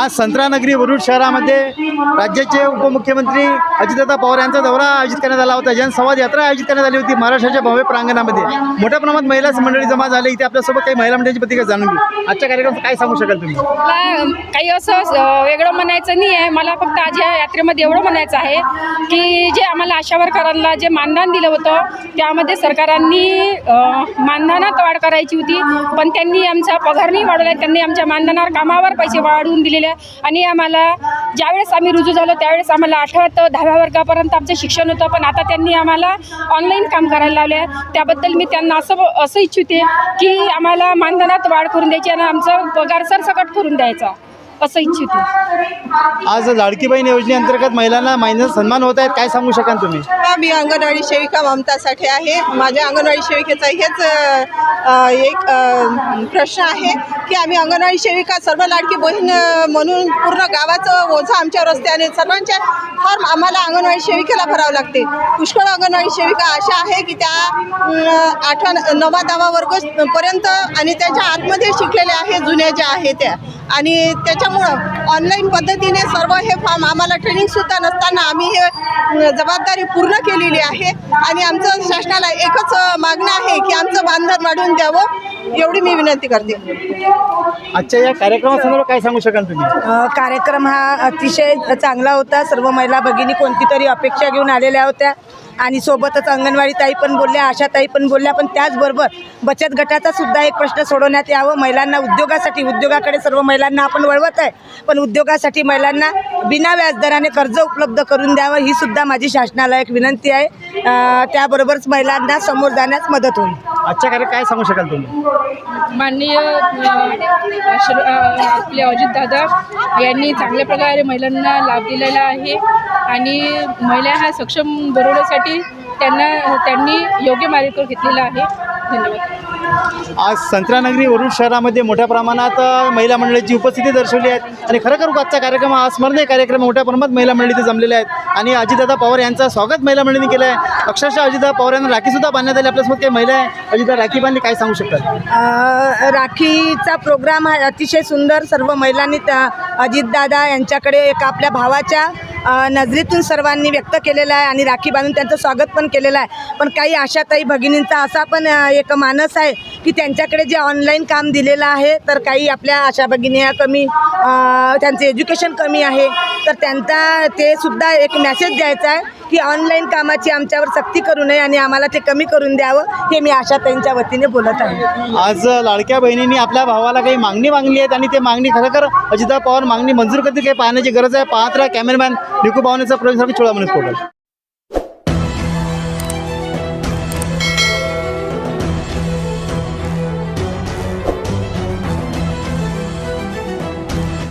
आज संत्रानगरी वरुड शहरामध्ये राज्याचे उपमुख्यमंत्री अजितदादा पवार यांचा दौरा आयोजित करण्यात आला होता. जनसंवाद यात्रा आयोजित करण्यात आली होती महाराष्ट्राच्या भव्य प्रांगणामध्ये. मोठ्या प्रमाणात महिला मंडळी जमा झाले. इथे आपल्यासोबत काही महिला मंडळीची प्रतिक्रिया जाणून घेऊ. आजच्या कार्यक्रमात काय सांगू शकाल तुम्ही? काही असं वेगळं म्हणायचं नाही आहे. मला फक्त आज या यात्रेमध्ये एवढं म्हणायचं आहे की जे आम्हाला आशा वर्करांना जे मानधन दिलं होतं त्यामध्ये सरकारांनी मानधनात वाढ करायची होती. पण त्यांनी आमचा पगार नाही वाढवला. त्यांनी आमच्या मानधनावर कामावर पैसे वाढवून दिलेले आहे. आणि आम्हाला ज्यावेळेस आम्ही रुजू झालो त्यावेळेस आम्हाला आठव्या ते दहाव्या वर्गापर्यंत आमचं शिक्षण होतं पण आता त्यांनी आम्हाला ऑनलाईन काम करायला लावले आहे. त्याबद्दल मी त्यांना असं असं इच्छिते की आम्हाला मानधनात वाढ करून द्यायची आणि आमचा पगार सरसकट करून द्यायचा असं इच्छिते आज लाडकी बहीण योजनेअंतर्गत महिलांना महिन्याचा सन्मान होत आहेत काय सांगू शकाल तुम्ही? मी अंगणवाडी सेविका ममता साठे आहे. माझ्या अंगणवाडी सेविकेचा हेच एक प्रश्न आहे की आम्ही अंगणवाडी सेविका सर्व लाडकी बहीण म्हणून पूर्ण गावाचं ओझं आमच्यावर असते आणि सर्वांच्या फॉर्म आम्हाला अंगणवाडी सेविकेला भरावं लागते. पुष्कळ अंगणवाडी सेविका अशा आहे की त्या आठवा नववा दहावा वर्ग पर्यंत आणि त्याच्या आतमध्ये शिकलेल्या आहे जुन्या ज्या आहे त्या. आणि त्याच्यामुळं ऑनलाईन पद्धतीने सर्व हे फॉर्म आम्हाला ट्रेनिंगसुद्धा नसताना आम्ही हे जबाबदारी पूर्ण केलेली आहे. आणि आमचं शासनाला एकच मागणं आहे की आमचं बांधन वाढवून द्यावं एवढी मी विनंती करते. आजच्या या कार्यक्रमासंदर्भात काय सांगू शकाल तुम्ही? कार्यक्रम हा अतिशय चांगला होता. सर्व महिला भगिनी कोणती तरी अपेक्षा घेऊन आलेल्या होत्या. आणि सोबतच अंगणवाडी ताई पण बोलल्या आशाताई पण बोलल्या पण त्याचबरोबर बचत गटाचा सुद्धा एक प्रश्न सोडवण्यात यावं. महिलांना उद्योगासाठी उद्योगाकडे सर्व महिलांना आपण वळवत आहे पण उद्योगासाठी महिलांना बिना व्याजदराने कर्ज उपलब्ध करून द्यावं ही सुद्धा माझी शासनाला एक विनंती आहे. त्याबरोबरच महिलांना समोर जाण्यास मदत होईल. आजच्या कार्य काय सांगू शकाल तुम्ही? माननीय आपले अजितदादा यांनी चांगल्या प्रकारे महिलांना लाभ दिलेला आहे आणि महिला ह्या सक्षम बनवण्यासाठी त्यांना त्यांनी योग्य मार्ग घेतलेला आहे. धन्यवाद. आज संत्रानगरी वरुड शहरामध्ये मोठ्या प्रमाणात महिला मंडळीची उपस्थिती दर्शवली आहे. आणि खरोखर आजचा कार्यक्रम हा स्मरणीय कार्यक्रम. मोठ्या प्रमाणात महिला मंडळी इथे जमलेल्या आहेत. आणि अजितदादा पवार यांचं स्वागत महिला मंडळींनी केलं आहे. अक्षरशः अजितदादा पवार यांना राखीसुद्धा बांधण्यात आली. आपल्यासोबत काही महिला आहे अजितदादा राखी बांधली काय सांगू शकतात? राखीचा प्रोग्राम हा अतिशय सुंदर. सर्व महिलांनी त्या अजितदादा यांच्याकडे एक आपल्या भावाच्या नजरेतून सर्वांनी व्यक्त केलेला आहे आणि राखी बांधून त्यांचं स्वागत पण केलेलं आहे. पण काही आशाताई भगिनींचा असा पण एक मानस आहे की त्यांच्याकडे जे ऑनलाईन काम दिलेलं आहे तर काही आपल्या आशा भगिनी कमी त्यांचं एज्युकेशन कमी आहे. तर त्यांचा ते सुद्धा एक मेसेज द्यायचा आहे की ऑनलाईन कामाची आमच्यावर सक्ती करू नये आणि आम्हाला ते कमी करून द्यावं हे मी आशाताईंच्या वतीने बोलत आहे. आज लाडक्या बहिणींनी आपल्या भावाला काही मागणी मागली आहेत आणि ते मागणी खरं खरोखर अजिता पवार मागणी मंजूर करतील काही पाहण्याची गरज आहे. पाहत राहा कॅमेरामॅन निकू पाहुण्याचा प्रवेश चोळा म्हणून